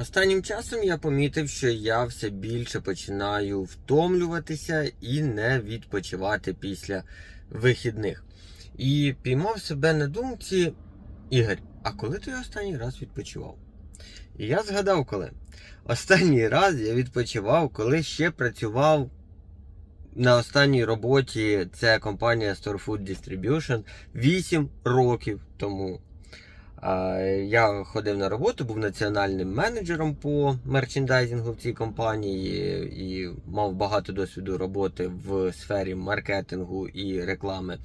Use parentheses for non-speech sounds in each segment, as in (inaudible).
Останнім часом я помітив, що я все більше починаю втомлюватися і не відпочивати після вихідних. І піймав себе на думці, Ігор, а коли ти останній раз відпочивав? І я згадав, коли. Останній раз я відпочивав, коли ще працював на останній роботі. Це компанія Store Food Distribution 8 років тому. Я ходив на роботу, був національним менеджером по мерчендайзингу в цій компанії і мав багато досвіду роботи в сфері маркетингу і реклами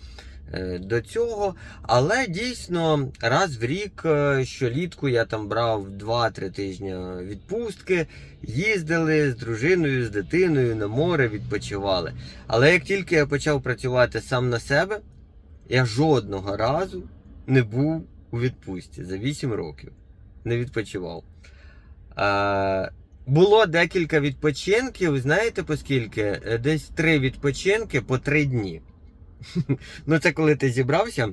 е, до цього. Але дійсно раз в рік, е, щолітку я там брав 2-3 тижні відпустки, їздили з дружиною, з дитиною на море, відпочивали. Але як тільки я почав працювати сам на себе, я жодного разу не був у відпустці за 8 років. Не відпочивав. Е, було декілька відпочинків, знаєте по скільки? Е, Десь три відпочинки по три дні. (laughs) ну, це коли ти зібрався,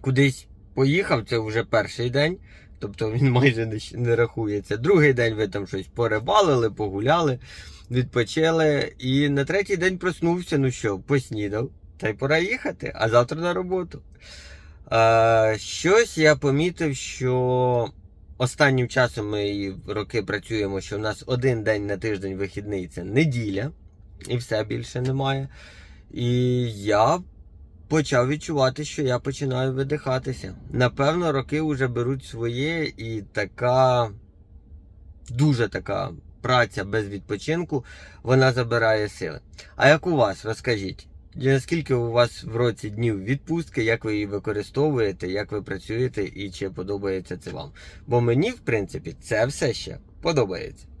кудись поїхав, це вже перший день. Тобто він (laughs) майже не рахується. Другий день ви там щось порибалили, погуляли, відпочили. І на третій день проснувся, ну що, поснідав. Та й пора їхати, а завтра на роботу. Щось я помітив, що останнім часом ми роки працюємо, що в нас один день на тиждень вихідний це неділя, і все більше немає. І я почав відчувати, що я починаю видихатися. Напевно, роки вже беруть своє, і така дуже така праця без відпочинку, вона забирає сили. А як у вас, розкажіть? Наскільки у вас в році днів відпустки, як ви її використовуєте, як ви працюєте і чи подобається це вам? Бо мені, в принципі, це все ще подобається.